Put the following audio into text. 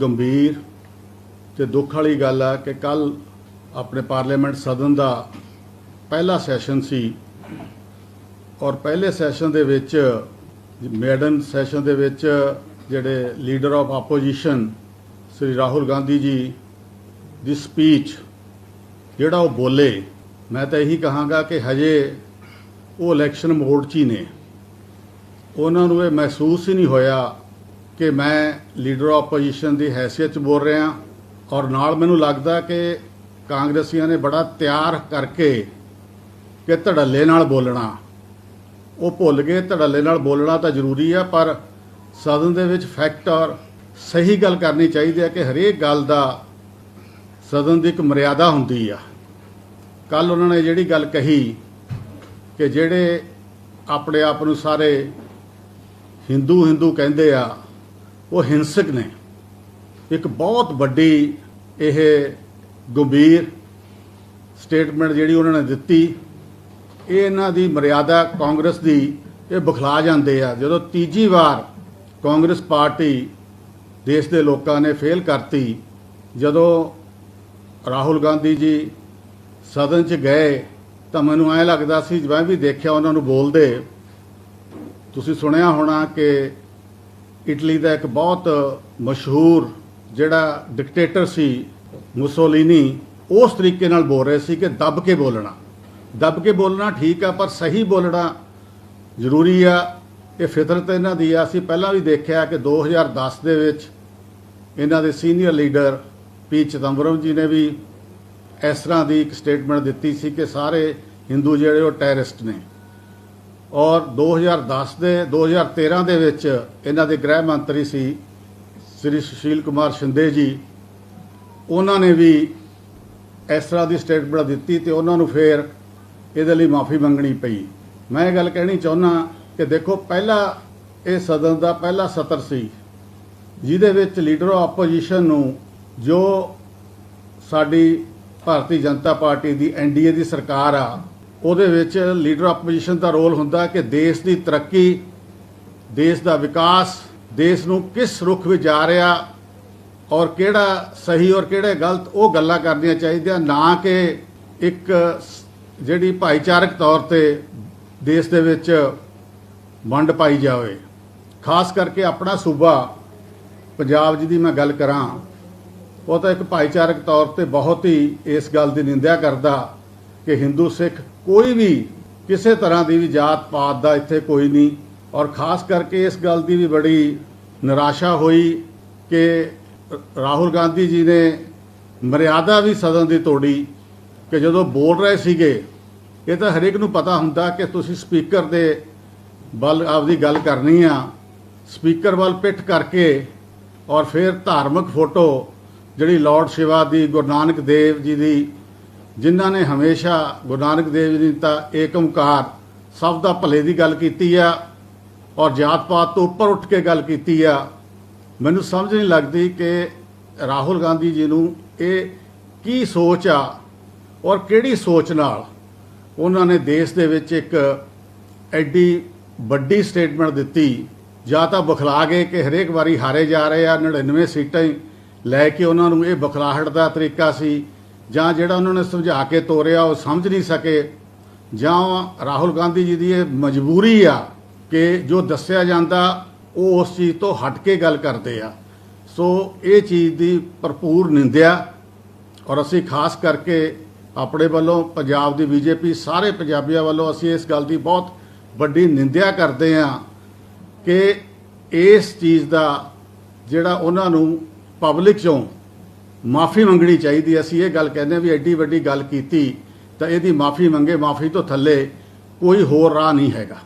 ਗੰਭੀਰ ਤੇ ਦੁੱਖ ਵਾਲੀ ਗੱਲ ਆ ਕਿ ਕੱਲ ਆਪਣੇ ਪਾਰਲੀਮੈਂਟ ਸਦਨ ਦਾ ਪਹਿਲਾ ਸੈਸ਼ਨ ਸੀ ਔਰ ਪਹਿਲੇ ਸੈਸ਼ਨ ਦੇ ਵਿੱਚ, ਮੈਡਮ ਸੈਸ਼ਨ ਦੇ ਵਿੱਚ ਜਿਹੜੇ leader of opposition Shri Rahul Gandhi ji the speech, ਜਿਹੜਾ ਉਹ ਬੋਲੇ, ਮੈਂ ਤਾਂ ਇਹੀ ਕਹਾਂਗਾ ਕਿ ਹਜੇ ਉਹ ਇਲੈਕਸ਼ਨ ਮੋਡ 'ਚ ਹੀ ਨੇ। ਉਹਨਾਂ ਨੂੰ ਇਹ ਮਹਿਸੂਸ ਹੀ ਨਹੀਂ ਹੋਇਆ ਕਿ ਮੈਂ ਲੀਡਰ ਆਫ ਆਪੋਜੀਸ਼ਨ ਦੀ ਹੈਸੀਅਤ 'ਚ ਬੋਲ ਰਿਹਾ ਔਰ ਨਾਲ ਮੈਨੂੰ ਲੱਗਦਾ ਕਿ ਕਾਂਗਰਸੀਆਂ ਨੇ ਬੜਾ ਤਿਆਰ ਕਰਕੇ ਕਿ ਧੜੱਲੇ ਨਾਲ ਬੋਲਣਾ। ਉਹ ਭੁੱਲ ਗਏ, ਧੜੱਲੇ ਨਾਲ ਬੋਲਣਾ ਤਾਂ ਜ਼ਰੂਰੀ ਆ, ਪਰ ਸਦਨ ਦੇ ਵਿੱਚ ਫੈਕਟ ਔਰ ਸਹੀ ਗੱਲ ਕਰਨੀ ਚਾਹੀਦੀ ਹੈ ਕਿ ਹਰੇਕ ਗੱਲ ਦਾ ਸਦਨ ਦੀ ਇੱਕ ਮਰਿਆਦਾ ਹੁੰਦੀ ਆ। ਕੱਲ ਉਹਨਾਂ ਨੇ ਜਿਹੜੀ ਗੱਲ ਕਹੀ ਕਿ ਜਿਹੜੇ ਆਪਣੇ ਆਪ ਨੂੰ ਸਾਰੇ ਹਿੰਦੂ ਹਿੰਦੂ ਕਹਿੰਦੇ ਆ ਉਹ ਹਿੰਸਕ ਨੇ। ਇੱਕ ਬਹੁਤ ਵੱਡੀ ਇਹ ਗੰਭੀਰ ਸਟੇਟਮੈਂਟ ਜਿਹੜੀ ਉਹਨਾਂ ਨੇ ਦਿੱਤੀ, ਇਹ ਇਹਨਾਂ ਦੀ ਮਰਿਆਦਾ ਕਾਂਗਰਸ ਦੀ ਇਹ ਬਖਲਾ ਜਾਂਦੇ ਆ। ਜਦੋਂ ਤੀਜੀ ਵਾਰ ਕਾਂਗਰਸ ਪਾਰਟੀ ਦੇਸ਼ ਦੇ ਲੋਕਾਂ ਨੇ ਫੇਲ ਕਰਤੀ, ਜਦੋਂ ਰਾਹੁਲ ਗਾਂਧੀ ਜੀ ਸਦਨ 'ਚ ਗਏ, ਤਾਂ ਮੈਨੂੰ ਐ ਲੱਗਦਾ ਸੀ ਜਿਵੇਂ ਵੀ ਦੇਖਿਆ ਉਹਨਾਂ ਨੂੰ ਬੋਲਦੇ। ਤੁਸੀਂ ਸੁਣਿਆ ਹੋਣਾ ਕਿ ਇਟਲੀ ਦਾ ਇੱਕ ਬਹੁਤ ਮਸ਼ਹੂਰ ਜਿਹੜਾ ਡਿਕਟੇਟਰ ਸੀ ਮੁਸੋਲੀਨੀ ਉਸ ਤਰੀਕੇ ਨਾਲ ਬੋਲ ਰਹੇ ਸੀ ਕਿ ਦੱਬ ਕੇ ਬੋਲਣਾ। ਦੱਬ ਕੇ ਬੋਲਣਾ ਠੀਕ ਆ, ਪਰ ਸਹੀ ਬੋਲਣਾ ਜ਼ਰੂਰੀ ਆ। ਇਹ ਫਿਤਰਤ ਇਹਨਾਂ ਦੀ ਆ। ਅਸੀਂ ਪਹਿਲਾਂ ਵੀ ਦੇਖਿਆ ਕਿ 2010 ਦੇ ਵਿੱਚ ਇਹਨਾਂ ਦੇ ਸੀਨੀਅਰ ਲੀਡਰ ਪੀ ਚਿਦੰਬਰਮ ਜੀ ਨੇ ਵੀ ਇਸ ਤਰ੍ਹਾਂ ਦੀ ਇੱਕ ਸਟੇਟਮੈਂਟ ਦਿੱਤੀ ਸੀ ਕਿ ਸਾਰੇ ਹਿੰਦੂ ਜਿਹੜੇ ਉਹ ਟੈਰਰਿਸਟ ਨੇ। ਔਰ 2010 ਦੇ 2013 ਦੇ ਵਿੱਚ ਇਹਨਾਂ ਦੇ ਗ੍ਰਹਿ ਮੰਤਰੀ ਸੀ, ਸ੍ਰੀ ਸੁਸ਼ੀਲ ਕੁਮਾਰ ਸ਼ਿੰਦੇ ਜੀ। ਉਹਨਾਂ ਨੇ ਵੀ ਇਸ ਤਰ੍ਹਾਂ ਦੀ ਸਟੇਟਮੈਂਟ ਦਿੱਤੀ ਤੇ ਉਹਨਾਂ ਨੂੰ ਫੇਰ ਇਹਦੇ ਲਈ ਮਾਫੀ ਮੰਗਣੀ ਪਈ। ਮੈਂ ਇਹ ਗੱਲ ਕਹਿਣੀ ਚਾਹੁੰਦਾ ਕਿ ਦੇਖੋ, ਪਹਿਲਾ ਇਹ ਸਦਨ ਦਾ ਪਹਿਲਾ ਸਤਰ ਸੀ, ਜਿਹਦੇ ਵਿੱਚ ਲੀਡਰ ਆਫ ਆਪੋਜੀਸ਼ਨ ਨੂੰ ਜੋ ਸਾਡੀ ਭਾਰਤੀ ਜਨਤਾ ਪਾਰਟੀ ਦੀ ਐਨਡੀਏ ਦੀ ਸਰਕਾਰ ਆ ਉਹਦੇ ਵਿੱਚ ਲੀਡਰ ਆਪੋਜੀਸ਼ਨ ਦਾ ਰੋਲ ਹੁੰਦਾ ਕਿ ਦੇਸ਼ ਦੀ ਤਰੱਕੀ, ਦੇਸ਼ ਦਾ ਵਿਕਾਸ, ਦੇਸ਼ ਨੂੰ ਕਿਸ ਰੁਖ ਵਿੱਚ ਜਾ ਰਿਹਾ ਔਰ ਕਿਹੜਾ ਸਹੀ ਔਰ ਕਿਹੜੇ ਗਲਤ, ਉਹ ਗੱਲਾਂ ਕਰਨੀਆਂ ਚਾਹੀਦੀਆਂ, ਨਾ ਕਿ ਇੱਕ ਜਿਹੜੀ ਭਾਈਚਾਰਕ ਤੌਰ ਤੇ ਦੇਸ਼ ਦੇ ਵਿੱਚ ਵੰਡ ਪਾਈ ਜਾਵੇ। ਖਾਸ ਕਰਕੇ ਆਪਣਾ ਸੂਬਾ, ਪੰਜਾਬ ਜਿਹਦੀ ਮੈਂ ਗੱਲ ਕਰਾਂ, ਉਹ ਤਾਂ ਇੱਕ ਭਾਈਚਾਰਕ ਤੌਰ ਤੇ ਬਹੁਤ ਹੀ ਇਸ ਗੱਲ ਦੀ ਨਿੰਦਿਆ ਕਰਦਾ ਕਿ ਹਿੰਦੂ ਸਿੱਖ ਕੋਈ ਵੀ ਕਿਸੇ ਤਰ੍ਹਾਂ ਦੀ ਵੀ ਜਾਤ ਪਾਤ ਦਾ ਇੱਥੇ ਕੋਈ ਨਹੀਂ। ਔਰ ਖਾਸ ਕਰਕੇ ਇਸ ਗੱਲ ਦੀ ਵੀ ਬੜੀ ਨਿਰਾਸ਼ਾ ਹੋਈ ਕਿ ਰਾਹੁਲ ਗਾਂਧੀ ਜੀ ਨੇ ਮਰਿਆਦਾ ਵੀ ਸਦਨ ਦੀ ਤੋੜੀ ਕਿ ਜਦੋਂ ਬੋਲ ਰਹੇ ਸੀਗੇ, ਇਹ ਤਾਂ ਹਰੇਕ ਨੂੰ ਪਤਾ ਹੁੰਦਾ ਕਿ ਤੁਸੀਂ ਸਪੀਕਰ ਦੇ ਵੱਲ ਆਪਦੀ ਗੱਲ ਕਰਨੀ ਆ, ਸਪੀਕਰ ਵੱਲ ਪਿੱਠ ਕਰਕੇ ਔਰ ਫਿਰ ਧਾਰਮਿਕ ਫੋਟੋ ਜਿਹੜੀ ਲਾਰਡ ਸ਼ਿਵਾ ਦੀ, ਗੁਰੂ ਨਾਨਕ ਦੇਵ ਜੀ ਦੀ ਜਿਨ੍ਹਾਂ ਨੇ ਹਮੇਸ਼ਾ ਗੁਰੂ ਨਾਨਕ ਦੇਵ ਜੀ ਦਾ ਏਕ ਓੰਕਾਰ ਸਭ ਦਾ ਭਲੇ ਦੀ ਗੱਲ ਕੀਤੀ ਆ ਔਰ ਜਾਤ ਪਾਤ ਤੋਂ ਉੱਪਰ ਉੱਠ ਕੇ ਗੱਲ ਕੀਤੀ ਆ, ਮੈਨੂੰ ਸਮਝ ਨਹੀਂ ਲੱਗਦੀ ਕਿ ਰਾਹੁਲ ਗਾਂਧੀ ਜੀ ਨੂੰ ਇਹ ਕੀ ਸੋਚ ਆ ਔਰ ਕਿਹੜੀ ਸੋਚ ਨਾਲ ਉਹਨਾਂ ਨੇ ਦੇਸ਼ ਦੇ ਵਿੱਚ ਇੱਕ ਐਡੀ ਵੱਡੀ ਸਟੇਟਮੈਂਟ ਦਿੱਤੀ, ਜਾਂ ਤਾਂ ਬਖਲਾ ਗਏ ਕਿ ਹਰੇਕ ਵਾਰੀ ਹਾਰੇ ਜਾ ਰਹੇ ਆ 99 ਸੀਟਾਂ ਲੈ ਕੇ ਉਹਨਾਂ ਨੂੰ ਇਹ ਬਖਲਾਹਟ ਦਾ ਤਰੀਕਾ ਸੀ ਜਾਂ ਜਿਹੜਾ ਉਹਨਾਂ ਨੇ ਸਮਝਾ ਕੇ ਤੋਰਿਆ ਉਹ ਸਮਝ ਨਹੀਂ ਸਕੇ, ਜਾਂ ਰਾਹੁਲ ਗਾਂਧੀ ਜੀ ਦੀ ਇਹ ਮਜਬੂਰੀ ਆ ਕਿ ਜੋ ਦੱਸਿਆ ਜਾਂਦਾ ਉਹ ਉਸ ਚੀਜ਼ ਤੋਂ ਹਟ ਕੇ ਗੱਲ ਕਰਦੇ ਆ। ਸੋ ਇਹ ਚੀਜ਼ ਦੀ ਭਰਪੂਰ ਨਿੰਦਿਆ ਔਰ ਅਸੀਂ ਖਾਸ ਕਰਕੇ ਆਪਣੇ ਵੱਲੋਂ ਪੰਜਾਬ ਦੀ ਬੀਜੇਪੀ, ਸਾਰੇ ਪੰਜਾਬੀਆਂ ਵੱਲੋਂ ਅਸੀਂ ਇਸ ਗੱਲ ਦੀ ਬਹੁਤ ਵੱਡੀ ਨਿੰਦਿਆ ਕਰਦੇ ਹਾਂ ਕਿ ਇਸ ਚੀਜ਼ ਦਾ ਜਿਹੜਾ ਉਹਨਾਂ ਨੂੰ ਪਬਲਿਕ ਚੋਂ ਮਾਫੀ ਮੰਗਣੀ ਚਾਹੀਦੀ ਅਸੀਂ ਇਹ ਗੱਲ ਕਹਿੰਦੇ ਹਾਂ ਵੀ ਐਡੀ ਵੱਡੀ ਗੱਲ ਕੀਤੀ ਤਾਂ ਇਹਦੀ ਮਾਫੀ ਮੰਗੇ, ਮਾਫੀ ਤੋਂ ਥੱਲੇ ਕੋਈ ਹੋਰ ਰਾਹ ਨਹੀਂ ਹੈਗਾ।